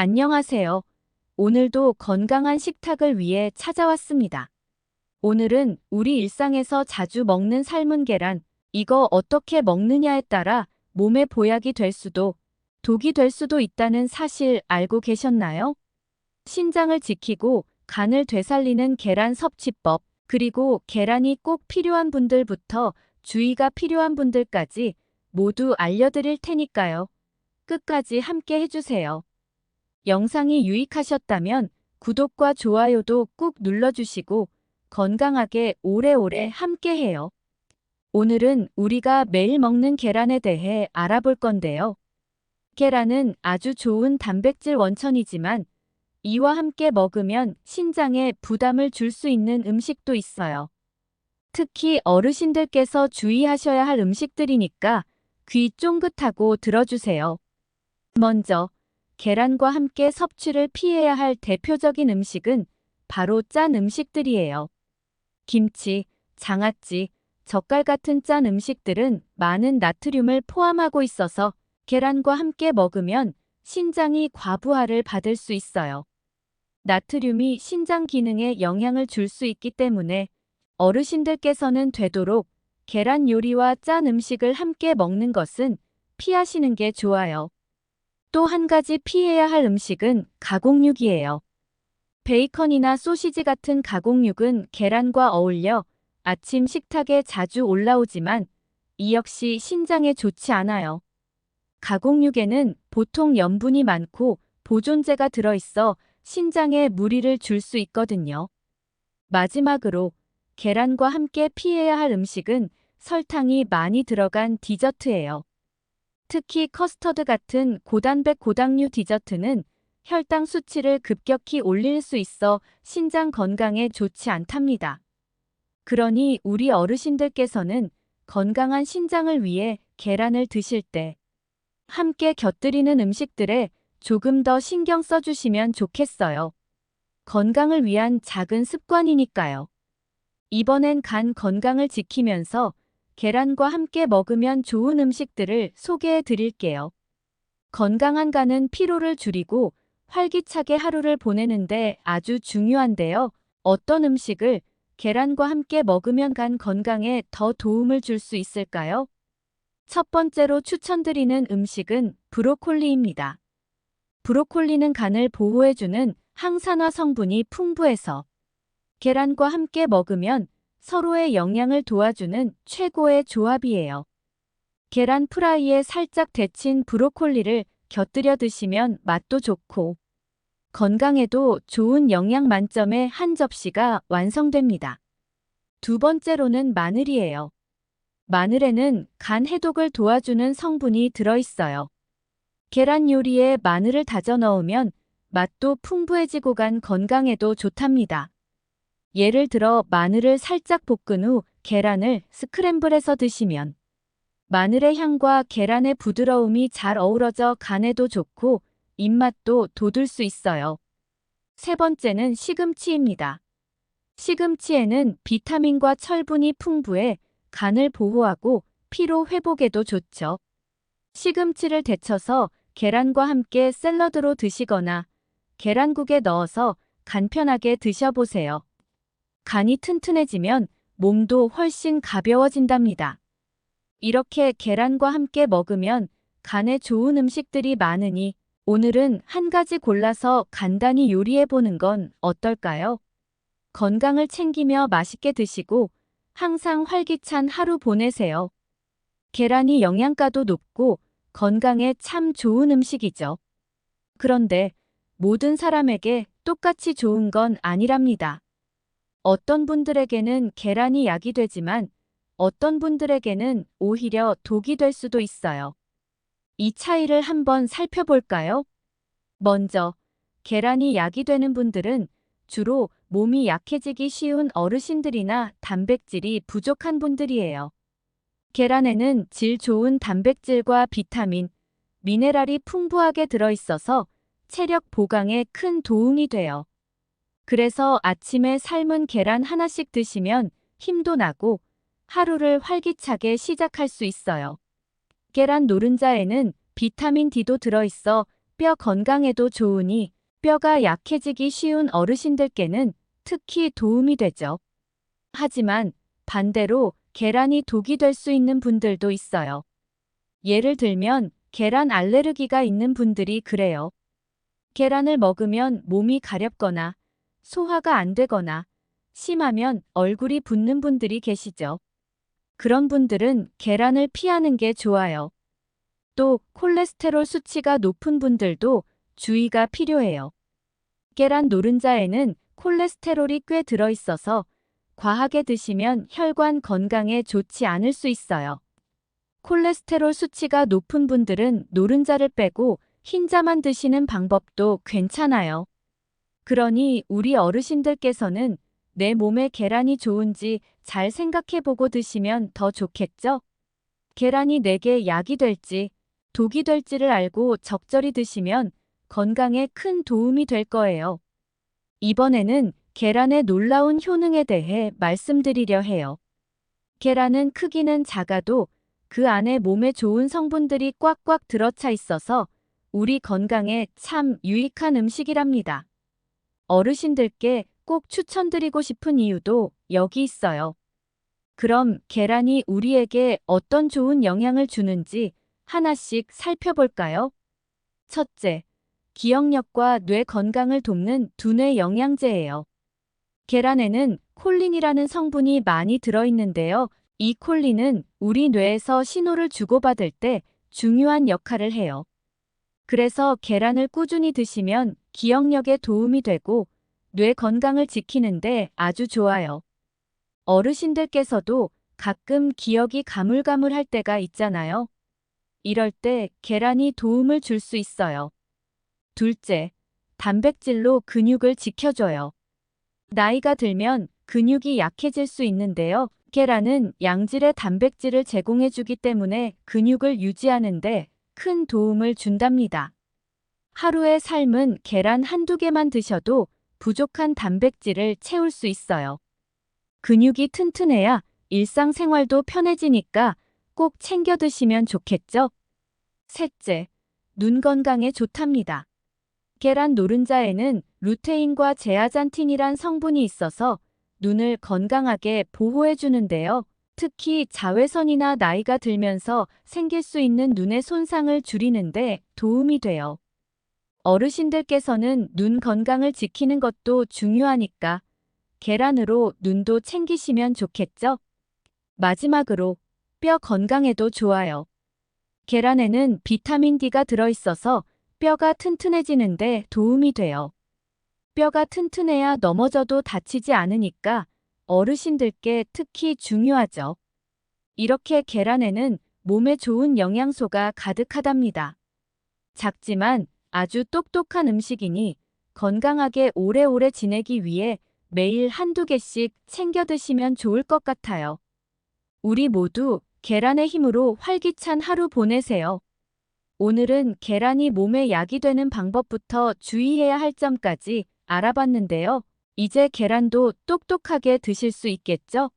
안녕하세요. 오늘도 건강한 식탁을 위해 찾아왔습니다. 오늘은 우리 일상에서 자주 먹는 삶은 계란, 이거 어떻게 먹느냐에 따라 몸에 보약이 될 수도, 독이 될 수도 있다는 사실 알고 계셨나요? 신장을 지키고 간을 되살리는 계란 섭취법, 그리고 계란이 꼭 필요한 분들부터 주의가 필요한 분들까지 모두 알려드릴 테니까요. 끝까지 함께 해주세요. 영상이 유익하셨다면 구독과 좋아요도 꾹 눌러주시고 건강하게 오래오래 함께해요. 오늘은 우리가 매일 먹는 계란에 대해 알아볼 건데요. 계란은 아주 좋은 단백질 원천이지만 이와 함께 먹으면 신장에 부담을 줄 수 있는 음식도 있어요. 특히 어르신들께서 주의하셔야 할 음식들이니까 귀 쫑긋하고 들어주세요. 먼저 계란과 함께 섭취를 피해야 할 대표적인 음식은 바로 짠 음식들이에요. 김치, 장아찌, 젓갈 같은 짠 음식들은 많은 나트륨을 포함하고 있어서 계란과 함께 먹으면 신장이 과부하를 받을 수 있어요. 나트륨이 신장 기능에 영향을 줄 수 있기 때문에 어르신들께서는 되도록 계란 요리와 짠 음식을 함께 먹는 것은 피하시는 게 좋아요. 또 한 가지 피해야 할 음식은 가공육이에요. 베이컨이나 소시지 같은 가공육은 계란과 어울려 아침 식탁에 자주 올라오지만 이 역시 신장에 좋지 않아요. 가공육에는 보통 염분이 많고 보존제가 들어있어 신장에 무리를 줄 수 있거든요. 마지막으로 계란과 함께 피해야 할 음식은 설탕이 많이 들어간 디저트예요. 특히 커스터드 같은 고단백 고당류 디저트는 혈당 수치를 급격히 올릴 수 있어 신장 건강에 좋지 않답니다. 그러니 우리 어르신들께서는 건강한 신장을 위해 계란을 드실 때 함께 곁들이는 음식들에 조금 더 신경 써주시면 좋겠어요. 건강을 위한 작은 습관이니까요. 이번엔 간 건강을 지키면서 계란과 함께 먹으면 좋은 음식들을 소개해 드릴게요. 건강한 간은 피로를 줄이고 활기차게 하루를 보내는데 아주 중요한데요. 어떤 음식을 계란과 함께 먹으면 간 건강에 더 도움을 줄 수 있을까요? 첫 번째로 추천드리는 음식은 브로콜리입니다. 브로콜리는 간을 보호해주는 항산화 성분이 풍부해서 계란과 함께 먹으면 서로의 영양을 도와주는 최고의 조합이에요. 계란 프라이에 살짝 데친 브로콜리를 곁들여 드시면 맛도 좋고 건강에도 좋은 영양 만점의 한 접시가 완성됩니다. 두 번째로는 마늘이에요. 마늘에는 간 해독을 도와주는 성분이 들어있어요. 계란 요리에 마늘을 다져 넣으면 맛도 풍부해지고 간 건강에도 좋답니다. 예를 들어 마늘을 살짝 볶은 후 계란을 스크램블해서 드시면 마늘의 향과 계란의 부드러움이 잘 어우러져 간에도 좋고 입맛도 돋을 수 있어요. 세 번째는 시금치입니다. 시금치에는 비타민과 철분이 풍부해 간을 보호하고 피로 회복에도 좋죠. 시금치를 데쳐서 계란과 함께 샐러드로 드시거나 계란국에 넣어서 간편하게 드셔보세요. 간이 튼튼해지면 몸도 훨씬 가벼워진답니다. 이렇게 계란과 함께 먹으면 간에 좋은 음식들이 많으니 오늘은 한 가지 골라서 간단히 요리해 보는 건 어떨까요? 건강을 챙기며 맛있게 드시고 항상 활기찬 하루 보내세요. 계란이 영양가도 높고 건강에 참 좋은 음식이죠. 그런데 모든 사람에게 똑같이 좋은 건 아니랍니다. 어떤 분들에게는 계란이 약이 되지만 어떤 분들에게는 오히려 독이 될 수도 있어요. 이 차이를 한번 살펴볼까요? 먼저, 계란이 약이 되는 분들은 주로 몸이 약해지기 쉬운 어르신들이나 단백질이 부족한 분들이에요. 계란에는 질 좋은 단백질과 비타민, 미네랄이 풍부하게 들어있어서 체력 보강에 큰 도움이 돼요. 그래서 아침에 삶은 계란 하나씩 드시면 힘도 나고 하루를 활기차게 시작할 수 있어요. 계란 노른자에는 비타민 D도 들어있어 뼈 건강에도 좋으니 뼈가 약해지기 쉬운 어르신들께는 특히 도움이 되죠. 하지만 반대로 계란이 독이 될 수 있는 분들도 있어요. 예를 들면 계란 알레르기가 있는 분들이 그래요. 계란을 먹으면 몸이 가렵거나 소화가 안 되거나 심하면 얼굴이 붓는 분들이 계시죠. 그런 분들은 계란을 피하는 게 좋아요. 또 콜레스테롤 수치가 높은 분들도 주의가 필요해요. 계란 노른자에는 콜레스테롤이 꽤 들어 있어서 과하게 드시면 혈관 건강에 좋지 않을 수 있어요. 콜레스테롤 수치가 높은 분들은 노른자를 빼고 흰자만 드시는 방법도 괜찮아요. 그러니 우리 어르신들께서는 내 몸에 계란이 좋은지 잘 생각해 보고 드시면 더 좋겠죠? 계란이 내게 약이 될지 독이 될지를 알고 적절히 드시면 건강에 큰 도움이 될 거예요. 이번에는 계란의 놀라운 효능에 대해 말씀드리려 해요. 계란은 크기는 작아도 그 안에 몸에 좋은 성분들이 꽉꽉 들어차 있어서 우리 건강에 참 유익한 음식이랍니다. 어르신들께 꼭 추천드리고 싶은 이유도 여기 있어요. 그럼 계란이 우리에게 어떤 좋은 영향을 주는지 하나씩 살펴볼까요? 첫째, 기억력과 뇌 건강을 돕는 두뇌 영양제예요. 계란에는 콜린이라는 성분이 많이 들어있는데요. 이 콜린은 우리 뇌에서 신호를 주고받을 때 중요한 역할을 해요. 그래서 계란을 꾸준히 드시면 기억력에 도움이 되고 뇌 건강을 지키는데 아주 좋아요. 어르신들께서도 가끔 기억이 가물가물할 때가 있잖아요. 이럴 때 계란이 도움을 줄 수 있어요. 둘째, 단백질로 근육을 지켜줘요. 나이가 들면 근육이 약해질 수 있는데요. 계란은 양질의 단백질을 제공해주기 때문에 근육을 유지하는데 큰 도움을 준답니다. 하루에 삶은 계란 한두 개만 드셔도 부족한 단백질을 채울 수 있어요. 근육이 튼튼해야 일상생활도 편해지니까 꼭 챙겨 드시면 좋겠죠? 셋째, 눈 건강에 좋답니다. 계란 노른자에는 루테인과 제아잔틴이란 성분이 있어서 눈을 건강하게 보호해 주는데요. 특히 자외선이나 나이가 들면서 생길 수 있는 눈의 손상을 줄이는데 도움이 돼요. 어르신들께서는 눈 건강을 지키는 것도 중요하니까 계란으로 눈도 챙기시면 좋겠죠? 마지막으로 뼈 건강에도 좋아요. 계란에는 비타민 D가 들어있어서 뼈가 튼튼해지는데 도움이 돼요. 뼈가 튼튼해야 넘어져도 다치지 않으니까 어르신들께 특히 중요하죠. 이렇게 계란에는 몸에 좋은 영양소가 가득하답니다. 작지만 아주 똑똑한 음식이니 건강하게 오래오래 지내기 위해 매일 한두 개씩 챙겨 드시면 좋을 것 같아요. 우리 모두 계란의 힘으로 활기찬 하루 보내세요. 오늘은 계란이 몸에 약이 되는 방법부터 주의해야 할 점까지 알아봤는데요. 이제 계란도 똑똑하게 드실 수 있겠죠?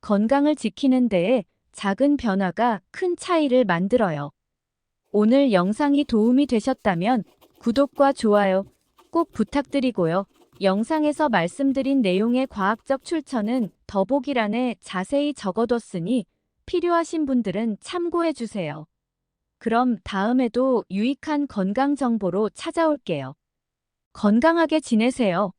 건강을 지키는 데에 작은 변화가 큰 차이를 만들어요. 오늘 영상이 도움이 되셨다면 구독과 좋아요 꼭 부탁드리고요. 영상에서 말씀드린 내용의 과학적 출처는 더보기란에 자세히 적어뒀으니 필요하신 분들은 참고해 주세요. 그럼 다음에도 유익한 건강 정보로 찾아올게요. 건강하게 지내세요.